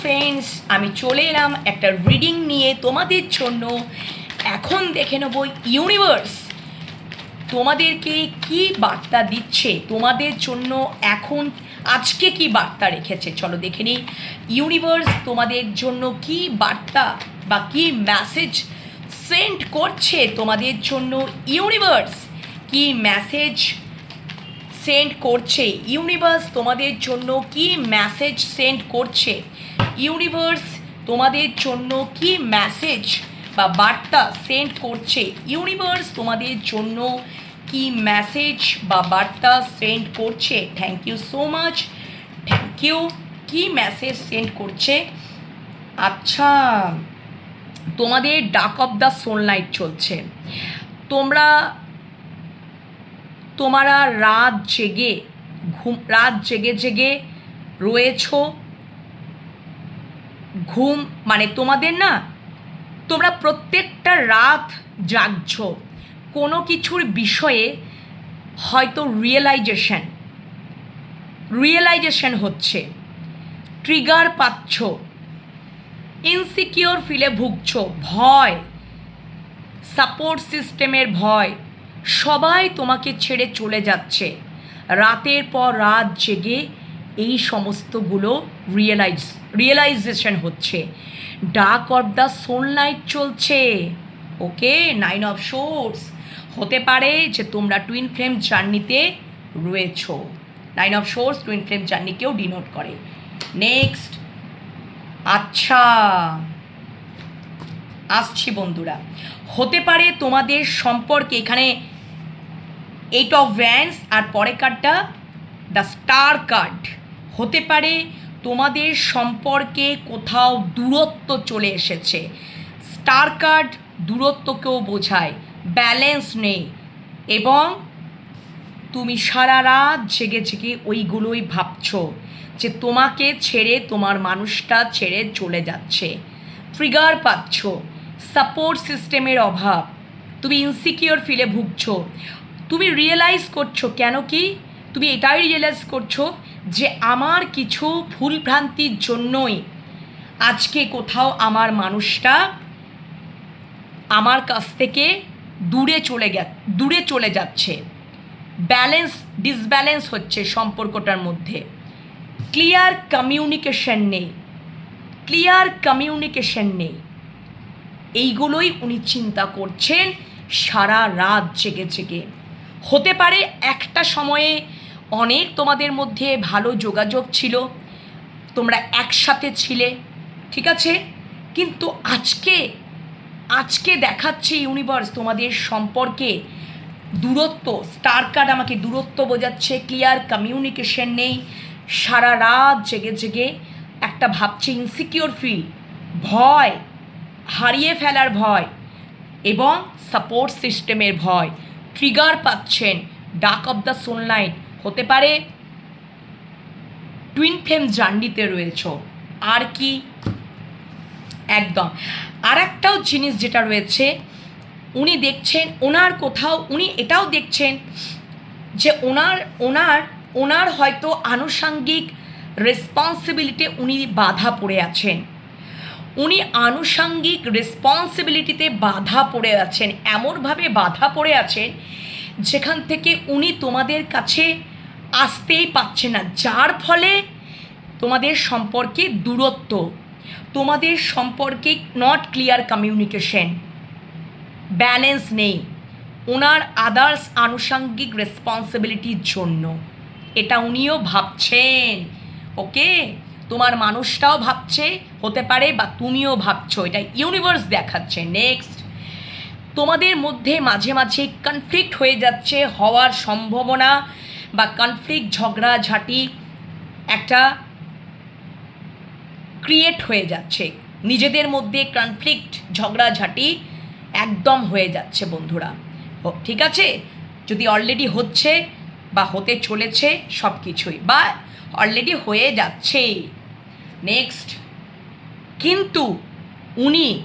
Friends আমি চলে এলাম একটা রিডিং নিয়ে তোমাদের জন্য। এখন দেখে নেব ইউনিভার্স তোমাদেরকে কি বার্তা দিচ্ছে? তোমাদের জন্য এখন, আজকে কি বার্তা রেখেছে? চলো দেখে নিই। ইউনিভার্স তোমাদের জন্য কি বার্তা বা কি মেসেজ সেন্ড করছে? তোমাদের জন্য ইউনিভার্স কি মেসেজ সেন্ড করছে। ইউনিভার্স তোমাদের জন্য কি মেসেজ সেন্ড করছে? ইউনিভার্স তোমাদের জন্য কি মেসেজ বা বার্তা সেন্ড করছে? ইউনিভার্স তোমাদের জন্য কি মেসেজ বা বার্তা সেন্ড করছে? Thank you so much thank you কি মেসেজ সেন্ড করছে? আচ্ছা তোমাদের ডাক অফ দ্য সোনলাইট চলছে। তোমরা তোমরা রাত জেগে ঘুম, রাত জেগে জেগে রয়েছ। ঘুম মানে তোমাদের না, তোমরা প্রত্যেকটা রাত জাগছ। কোনো কিছুর বিষয়ে হয়তো রিয়েলাইজেশন রিয়েলাইজেশন হচ্ছে। ট্রিগার পাচ্ছ। ইনসিকিওর ফিলে ভুগছ। ভয় সাপোর্ট সিস্টেমের ভয়। সবাই তোমাকে ছেড়ে চলে যাচ্ছে। রাতের পর রাত জেগে এই সমস্তগুলো রিয়েলাইজ রিয়েলাইজেশন হচ্ছে। ডাক অফ দ্য সোনলাইট চলছে। ওকে নাইন অফ শোর্টস হতে পারে যে তোমরা টুইন ফ্লেম জার্নিতে রয়েছ। Nine of swords twin flame জার্নিকেও denote করে। নেক্সট আচ্ছা আসছি বন্ধুরা। হতে পারে তোমাদের সম্পর্কে এখানে এইট অফ ভ্যান্স আর পরে কার্ডটা দ্য স্টার কার্ড হতে পারে তোমাদের সম্পর্কে কোথাও দূরত্ব চলে এসেছে। স্টার কার্ড দূরত্বকেও বোঝায়। ব্যালেন্স নেই। এবং তুমি সারা রাত জেগে জেগে ওইগুলোই ভাবছ যে তোমাকে ছেড়ে তোমার মানুষটা ছেড়ে চলে যাচ্ছে। ট্রিগার পাচ্ছ। সাপোর্ট সিস্টেমের অভাব। তুমি ইনসিকিওর ফিলে ভুগছো। তুমি রিয়েলাইজ করছ কেন কি? তুমি এটাই রিয়েলাইজ করছ যে আমার কিছু ভুলভ্রান্তির জন্যই আজকে কোথাও আমার মানুষটা আমার কাছ থেকে দূরে চলে গে দূরে চলে যাচ্ছে। ব্যালেন্স ডিসব্যালেন্স হচ্ছে সম্পর্কটার মধ্যে। ক্লিয়ার কমিউনিকেশন নেই। ক্লিয়ার কমিউনিকেশন নেই। এইগুলোই উনি চিন্তা করছেন সারা রাত জেগে জেগে। হতে পারে একটা সময়ে অনেক তোমাদের মধ্যে ভালো যোগাযোগ ছিল, তোমরা একসাথে ছিলে, ঠিক আছে? কিন্তু আজকে আজকে দেখাচ্ছে ইউনিভার্স তোমাদের সম্পর্কে দূরত্ব। স্টার কার্ড আমাকে দূরত্ব বোঝাচ্ছে ক্লিয়ার কমিউনিকেশন নেই, সারা রাত জেগে জেগে একটা ভাবছে ইনসিকিওর ফিল ভয়, হারিয়ে ফেলার ভয় এবং সাপোর্ট সিস্টেমের ভয়। ট্রিগার পাচ্ছেন, ডাক অফ দ্য সোনলাইট। হতে পারে টুইন ফ্লেম জার্নিতে রয়েছ। আর কি? একদম। আর একটাও জিনিস যেটা রয়েছে, উনি দেখছেন, ওনার কোথাও, উনি এটাও দেখছেন যে ওনার ওনার ওনার হয়তো আনুষাঙ্গিক রেসপন্সিবিলিটি উনি বাধা পড়ে আছেন। উনি আনুষাঙ্গিক রেসপন্সিবিলিটিতে বাধা পড়ে আছেন, এমনভাবে বাধা পড়ে আছেন, যেখান থেকে উনি তোমাদের কাছে আসতেই পাচ্ছেন না, যার ফলে তোমাদের সম্পর্কে দূরত্ব, তোমাদের সম্পর্কে নট ক্লিয়ার কমিউনিকেশন ব্যালেন্স নেই। ওনার আদার্স আনুষাঙ্গিক রেসপন্সিবিলিটির জন্য। এটা উনিও ভাবছেন ওকে তোমার মানুষটাও ভাবছে, হতে পারে বা তুমিও ভাবছ, এটা ইউনিভার্স দেখাচ্ছে। নেক্সট তোমাদের মধ্যে মাঝে মাঝে কনফ্লিক্ট হয়ে যাচ্ছে, হওয়ার সম্ভাবনা বা কনফ্লিক্ট ঝগড়া ঝাঁটি একটা ক্রিয়েট হয়ে যাচ্ছে। নিজেদের মধ্যে কনফ্লিক্ট ঝগড়াঝাটি একদম হয়ে যাচ্ছে বন্ধুরা। ঠিক আছে? যদি অলরেডি হচ্ছে বা হতে চলেছে সব কিছুই বা অলরেডি হয়ে যাচ্ছে। নেক্সট কিন্তু উনি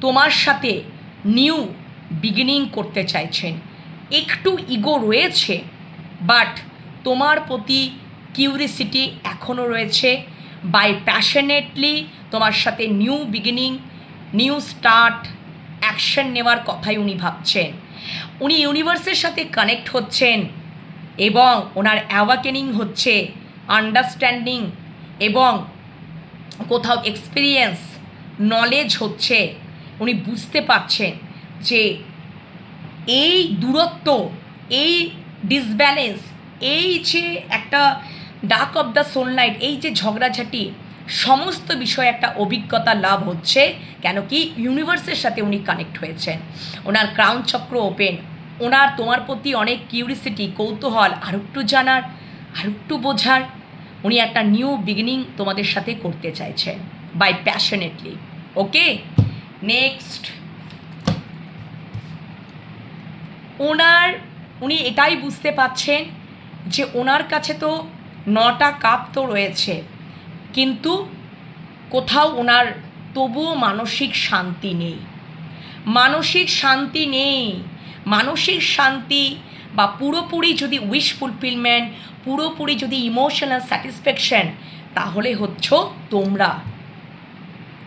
তোমার সাথে নিউ বিগিনিং করতে চাইছেন। একটু ইগো রয়েছে বাট তোমার প্রতি কিউরিসিটি এখনও রয়েছে। বাই প্যাশনেটলি তোমার সাথে new beginning new start action নেওয়ার কথাই উনি ভাবছেন। উনি ইউনিভার্সের সাথে কানেক্ট হচ্ছেন এবং ওনার অ্যাওয়াকেনিং হচ্ছে আন্ডারস্ট্যান্ডিং এবং কোথাও এক্সপিরিয়েন্স নলেজ হচ্ছে, উনি বুঝতে পারছেন যে এই দূরত্ব, এই ডিসব্যালেন্স এই যে একটা ডাক অফ দ্য সোলনাইট এই যে ঝগড়াঝাটি, সমস্ত বিষয়ে একটা অভিজ্ঞতা লাভ হচ্ছে, কেন কি ইউনিভার্সের সাথে উনি কানেক্ট হয়েছেন। ওনার ক্রাউন চক্র ওপেন ওনার তোমার প্রতি অনেক কিউরিসিটি কৌতূহল, আর একটু জানার, আর একটু বোঝার উনি একটা নিউ বিগিনিং তোমাদের সাথে করতে চাইছেন বাই প্যাশনেটলি ওকে নেক্সট ওনার, উনি এটাই বুঝতে পাচ্ছেন যে ওনার কাছে তো নটা কাপ তো রয়েছে, কিন্তু কোথাও ওনার তবুও মানসিক শান্তি নেই। মানসিক শান্তি নেই। মানসিক শান্তি বা পুরোপুরি যদি উইশ ফুলফিলমেন্ট পুরোপুরি যদি ইমোশনাল স্যাটিসফ্যাকশন তাহলে হচ্ছ তোমরা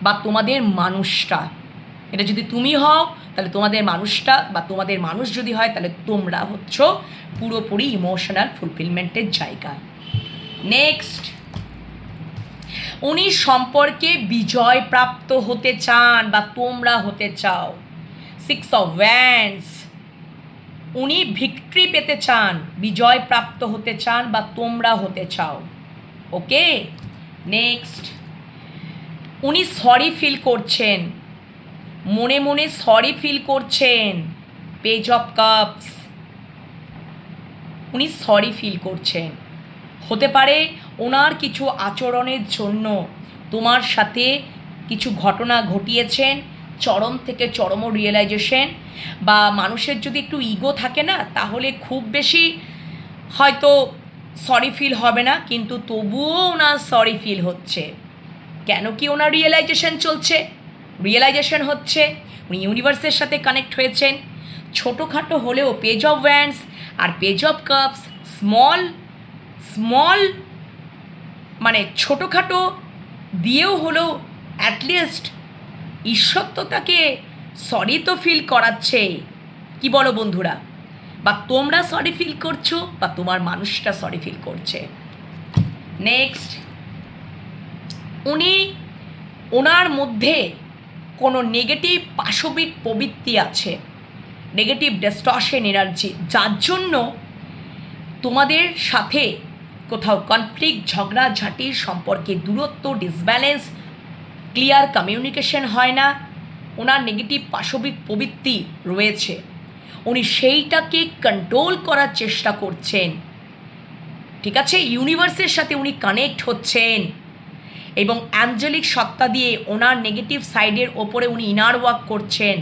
বা তোমাদের মানুষটা। এটা যদি তুমি হও, তাহলে তোমাদের মানুষটা বা তোমাদের মানুষ যদি হয়, তাহলে তোমরা হচ্ছ পুরোপুরি ইমোশনাল ফুলফিলমেন্টের জায়গা। নেক্সট উনি সম্পর্কে বিজয় প্রাপ্ত হতে চান বা তোমরা হতে চাও। সিক্স অফ ভ্যান্স উনি ভিক্টরি পেতে চান, বিজয় প্রাপ্ত হতে চান বা তোমরা হতে চাও। ওকে? নেক্সট উনি সরি ফিল করছেন। মনে মনে সরি ফিল করছেন। পেজ অফ কাপস উনি সরি ফিল করছেন। হতে পারে ওনার কিছু আচরণের জন্য তোমার সাথে কিছু ঘটনা ঘটিয়েছেন চরম থেকে চরম রিয়েলাইজেশন বা মানুষের যদি একটু ইগো থাকে না, তাহলে খুব বেশি হয়তো সরি ফিল হবে না, কিন্তু তবুও ওনার সরি ফিল হচ্ছে। কেন কি ওনার রিয়েলাইজেশন চলছে? রিয়েলাইজেশন হচ্ছে, উনি ইউনিভার্সের সাথে কানেক্ট হয়েছেন। ছোটোখাটো হলেও page of wands R page of cups small small মানে ছোটোখাটো দিয়েও হলেও অ্যাটলিস্ট ঈশ্বর তো তাকে সরি তো ফিল করাচ্ছে। কি বলো বন্ধুরা? বা তোমরা সরি ফিল করছ বা তোমার মানুষটা সরি ফিল করছে। নেক্সট উনি ওনার মধ্যে কোনো নেগেটিভ পাশবিক প্রবৃত্তি আছে। নেগেটিভ ডেস্ট্রশন এনার্জি যার জন্য তোমাদের সাথে কোথাও কনফ্লিক্ট ঝগড়াঝাটির সম্পর্কে দূরত্ব ডিসব্যালেন্স ক্লিয়ার কমিউনিকেশন হয় না, ওনার নেগেটিভ পাশবিক প্রবৃত্তি রয়েছে। উনি সেইটাকে কন্ট্রোল করার চেষ্টা করছেন। ঠিক আছে? ইউনিভার্সের সাথে উনি কানেক্ট হচ্ছেন। এবং অ্যাঞ্জেলিক সত্তা দিয়ে ওনার নেগেটিভ সাইডের ওপরে উনি ইনার ওয়ার্ক করছেন।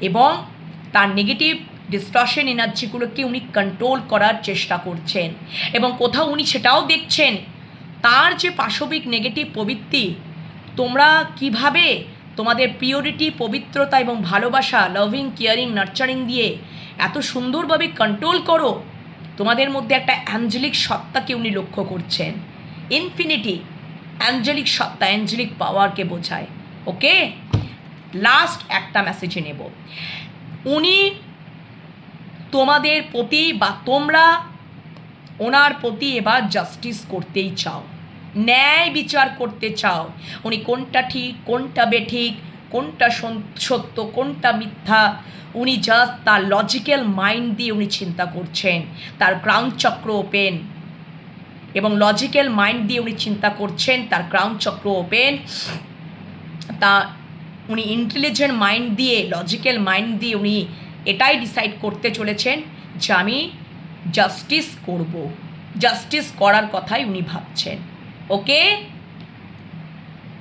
এবং তার নেগেটিভ ডিস্ট্রশন এনার্জিগুলোকে উনি কন্ট্রোল করার চেষ্টা করছেন। এবং কোথাও উনি সেটাও দেখছেন, তার যে পাশবিক নেগেটিভ প্রবৃত্তি তোমরা কীভাবে তোমাদের পিওরিটি পবিত্রতা এবং ভালোবাসা লাভিং কেয়ারিং নার্চারিং দিয়ে এত সুন্দরভাবে কন্ট্রোল করো? তোমাদের মধ্যে একটা অ্যাঞ্জেলিক সত্তাকে উনি লক্ষ্য করছেন। ইনফিনিটি অ্যাঞ্জেলিক সত্তা অ্যাঞ্জেলিক পাওয়ারকে বোঝায়। ওকে? লাস্ট একটা মেসেজে নেব। উনি তোমাদের প্রতি বা তোমরা ওনার প্রতি এবার জাস্টিস করতেই চাও। ন্যায় বিচার করতে চাও। উনি কোনটা ঠিক, কোনটা বেঠিক, কোনটা সত্য, কোনটা মিথ্যা? উনি জাস্ট তার লজিক্যাল মাইন্ড দিয়ে উনি চিন্তা করছেন। তার ক্রাউন চক্র ওপেন এবং লজিক্যাল মাইন্ড দিয়ে উনি চিন্তা করছেন, তার ক্রাউন চক্র ওপেন তা উনি ইন্টেলিজেন্ট মাইন্ড দিয়ে লজিক্যাল মাইন্ড দিয়ে উনি এটাই ডিসাইড করতে চলেছেন যে আমি জাস্টিস করব। জাস্টিস করার কথাই উনি ভাবছেন। ওকে